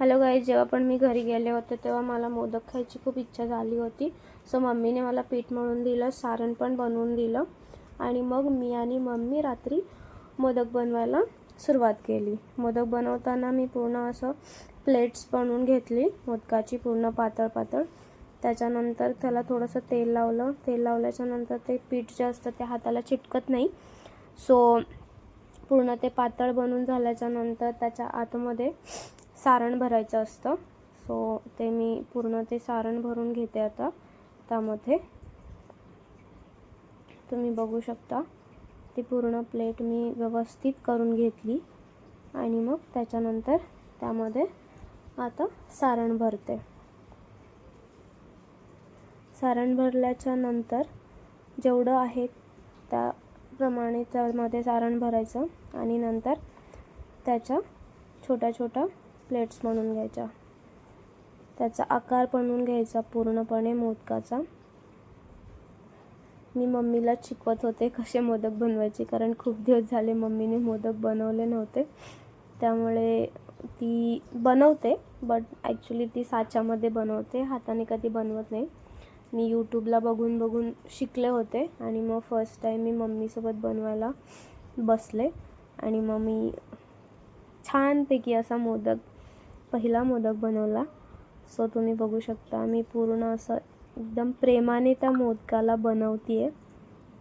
Hello गाई जेव्हा पण मी घरी गेले होते तेव्हा मला मोदक खायची खूप इच्छा झाली होती. सो मम्मीने मला पीठ मळून दिलं सारण पण बनवून दिलं. आणि मग मी आणि मम्मी रात्री मोदक बनवायला सुरुवात केली. मोदक बनवताना मी पूर्ण असं प्लेट्स बनवून घेतली मोदकाची पूर्ण पातळ पातळ. त्याच्यानंतर त्याला थोडंसं तेल लावलं. तेल लावल्याच्या नंतर ते पीठ जे असतं ते हाताला चिटकत नाही. सो पूर्ण ते पातळ बनून झाल्याच्यानंतर त्याच्या आतमध्ये सारण भरायचं असतं. सो ते मी पूर्ण ते सारण भरून घेते आता. त्यामध्ये तुम्ही बघू शकता. ती पूर्ण प्लेट मी व्यवस्थित करून घेतली. आणि मग त्याच्यानंतर त्यामध्ये आता सारण भरते. सारण भरल्याच्या नंतर जेवढं आहे त्याप्रमाणे त्यामध्ये सारण भरायचं. आणि नंतर त्याच्या छोट्या छोट्या प्लेट्स म्हणून घ्यायच्या. त्याचा आकार बनवून घ्यायचा पूर्णपणे मोदकाचा. मी मम्मीला शिकवत होते कसे मोदक बनवायचे कारण खूप दिवस झाले मम्मीने मोदक बनवले नव्हते. त्यामुळे ती बनवते बट ॲक्च्युली ती साच्यामध्ये बनवते हाताने कधी बनवत नाही. मी यूट्यूबला बघून बघून शिकले होते आणि मग फर्स्ट टाईम मी मम्मीसोबत बनवायला बसले आणि मग मी छानपैकी असा मोदक पहिला मोदक बनवला. सो तुम्ही बघू शकता मी पूर्ण असं एकदम प्रेमाने त्या मोदकाला बनवते आहे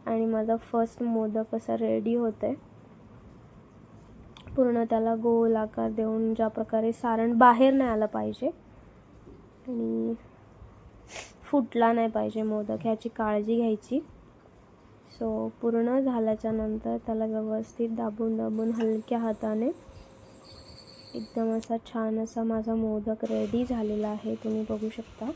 आणि माझा फर्स्ट मोदक असा रेडी होतं आहे पूर्ण त्याला गोल आकार देऊन ज्या प्रकारे सारण बाहेर नाही आलं पाहिजे. आणि फुटला नाही पाहिजे मोदक ह्याची काळजी घ्यायची. सो पूर्ण झाल्याच्यानंतर त्याला व्यवस्थित दाबून दाबून हलक्या हाताने एकदम असा छान असा माझा मोदक रेडी झालेला आहे. तुम्ही बघू शकता.